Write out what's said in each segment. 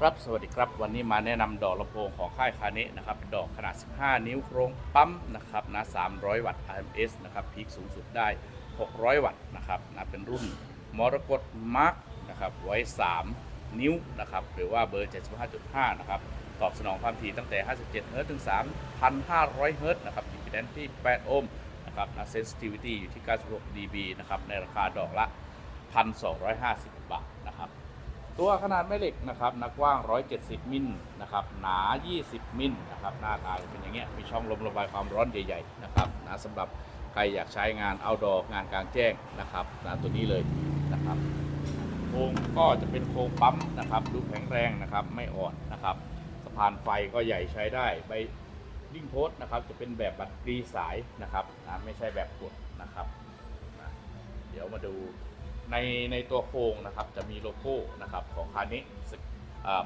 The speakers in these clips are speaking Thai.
ครับสวัสดีครับวันนี้มาแนะนำดอกลำโพงของค่ายคาเนะนะครับดอกขนาด 15 นิ้วโครงปั๊มนะครับนะ300 วัตต์ RMS นะครับพีคสูงสุดได้ 600 วัตต์นะครับนะเป็นรุ่นมรกตมาร์กนะครับไว้ 3 นิ้วนะครับหรือว่าเบอร์ 75.5 นะครับตอบสนองความถี่ตั้งแต่ 57 เฮิรตซ์ถึง 3,500 เฮิรตซ์นะครับอิมพีแดนซ์ที่ 8 โอห์มนะครับนะเซนซิทิวิตี้อยู่ที่ 96 dB นะครับในราคาดอกละ 1,250 บาทนะครับ ตัวขนาดแม่เหล็กนะครับหนักกว้าง 170 มิลนะครับหนา 20 มิลนะครับหน้าตาจะเป็นอย่างเงี้ยมีช่องลมระบายความร้อนใหญ่ๆนะครับนะสำหรับใครอยากใช้งานเอาดองานกลางแจ้งนะครับนะตัวนี้เลยนะครับโครงก็จะเป็นโครงปั๊มนะครับดูแข็งแรงนะครับไม่อ่อนนะครับสะพานไฟก็ใหญ่ใช้ได้ใบดิ้งโพสต์นะครับจะเป็นแบบบัตรกรีสายนะครับนะไม่ใช่แบบกดนะครับนะเดี๋ยวมาดู ในในตัวโครงนะครับจะมีโลโก้นะครับของคันนี้สึก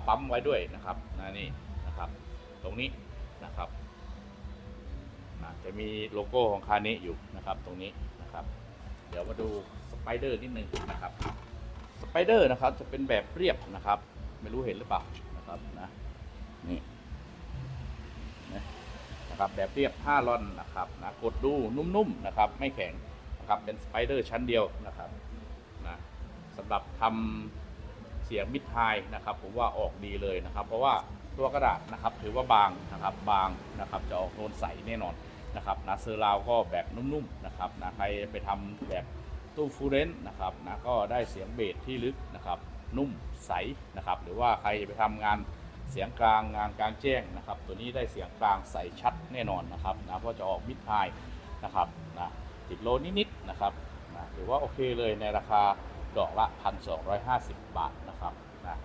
ปั๊มไว้ด้วยนะครับนะนี่นะครับตรงนี้นะครับจะมีโลโก้ของคันนี้อยู่นะครับตรงนี้นะครับ เดี๋ยวมาดูสไปเดอร์นิดนึงนะครับสไปเดอร์นะครับจะเป็นแบบเรียบนะครับ ไม่รู้เห็นหรือเปล่านะครับนะนี่นะครับแบบเรียบ5ลอนนะครับนะกดดูนุ่มๆนะครับ ไม่แข็งนะครับเป็นสไปเดอร์ชั้นเดียวนะครับ สำหรับทำเสียงมิดไฮนะครับ ผมว่าออกดีเลยนะครับ เพราะว่าตัวกระดาษนะครับถือว่าบางนะครับบางนะครับจะออกโทนใสแน่นอนนะครับนะเซอร์ราวก็แบบนุ่มๆนะครับนะใครไปทำแบบตู้ฟูเรนต์นะครับนะก็ได้เสียงเบสที่ลึกนะครับนุ่มใสนะครับหรือว่าใครไปทำงานเสียงกลางงานกลางแจ้งนะครับ ตัวนี้ได้เสียงกลางใสชัดแน่นอนนะครับนะเพราะจะออกมิดไฮนะครับนะติดโลนิดๆนะครับนะถือว่าโอเคเลยในราคา ดอกละ 1,250 บาทนะครับนะ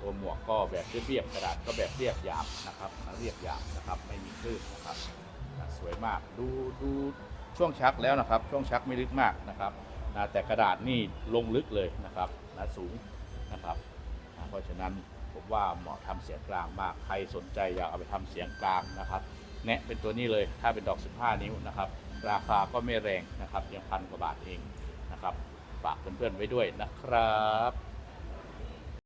ตัวหมวกก็แบบเรียบๆกระดาษก็แบบเรียบหยาบนะครับเรียบหยาบนะครับไม่มีคลื่นนะครับนะสวยมากดูดูช่วงชักแล้วนะครับ ช่วงชักไม่ลึกมากนะครับนะแต่กระดาษนี่ลงลึกเลยนะครับนะสูงนะครับนะเพราะฉะนั้นผมว่าเหมาะทำเสียงกลางมากใครสนใจอยากเอาไปทำเสียงกลางนะครับแนะเป็นตัวนี้เลยถ้าเป็นดอก 15 นิ้วนะครับ ราคาก็ไม่แรงนะครับยังพันกว่าบาทเองนะครับ ฝากเพื่อนๆไว้ด้วยนะครับ